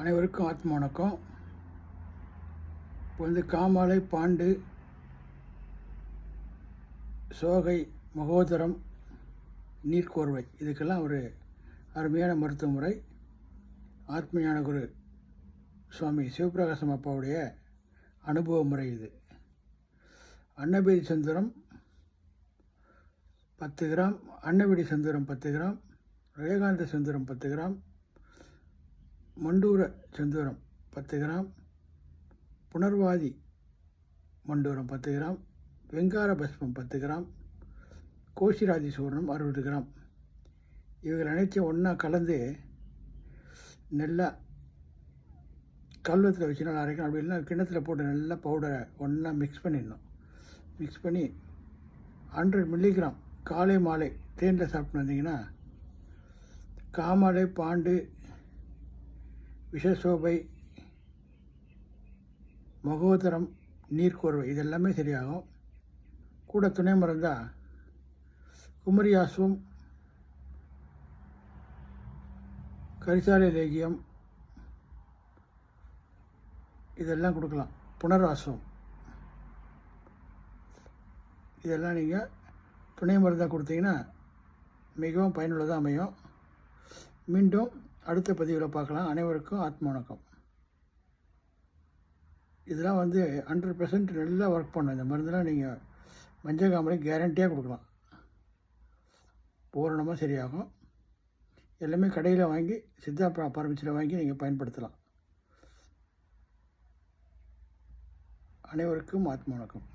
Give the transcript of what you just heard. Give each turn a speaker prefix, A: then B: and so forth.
A: அனைவருக்கும் ஆத்ம வணக்கம். இப்போ வந்து காமாலை பாண்டு சோகை மகோதரம் நீர்க்கோர்வை இதுக்கெல்லாம் ஒரு அருமையான மருத்துவ முறை ஆத்ம குரு சுவாமி சிவபிரகாசம் அப்பாவுடைய அனுபவ முறை இது. அன்னபேதி சந்திரம் பத்து கிராம் அன்னவெடி சந்திரம் பத்து கிராம் ரேகாந்த சந்திரம் பத்து கிராம் மண்டூர செந்தூரம் பத்து கிராம். புனர்வாதி மண்டூரம் பத்து கிராம். வெங்கார பஸ்மம் பத்து கிராம். கோஷிராதி சூர்ணம் அறுபது கிராம். இவைகள் அனைத்தையும் ஒன்றா கலந்து நல்லா கல்வத்தில் வச்சு நல்லா அரைக்கணும் அப்படி இல்லைன்னா கிண்ணத்தில் போட்டு நல்லா பவுடரை ஒன்றா மிக்ஸ் பண்ணிடணும். மிக்ஸ் பண்ணி ஹண்ட்ரட் மில்லிகிராம் காலை மாலை தேனில் சாப்பிட்டு வந்தீங்கன்னா காமாலை பாண்டு விஷசோபை மகோதரம் நீர்க்கோர்வை இதெல்லாமே சரியாகும். கூட துணை மருந்தா குமரியாசுவம் கரிசாலை லேகியம் இதெல்லாம் கொடுக்கலாம். புனராசுவம் இதெல்லாம் நீங்கள் துணை மருந்தாக கொடுத்தீங்கன்னா மிகவும் பயனுள்ளதாக அமையும். மீண்டும் அடுத்த பதிவில் பார்க்கலாம். அனைவருக்கும் ஆத்ம வணக்கம் இதெல்லாம் வந்து ஹண்ட்ரட் பர்சன்ட் நல்லா ஒர்க் பண்ணும். இந்த மருந்தெல்லாம் நீங்கள் மஞ்சள் காமலை கேரண்டியாக கொடுக்கலாம். பூரணமாக சரியாகும். எல்லாமே கடையில் வாங்கி சித்தா பரமச்சியில் வாங்கி நீங்கள் பயன்படுத்தலாம். அனைவருக்கும் ஆத்ம வணக்கம்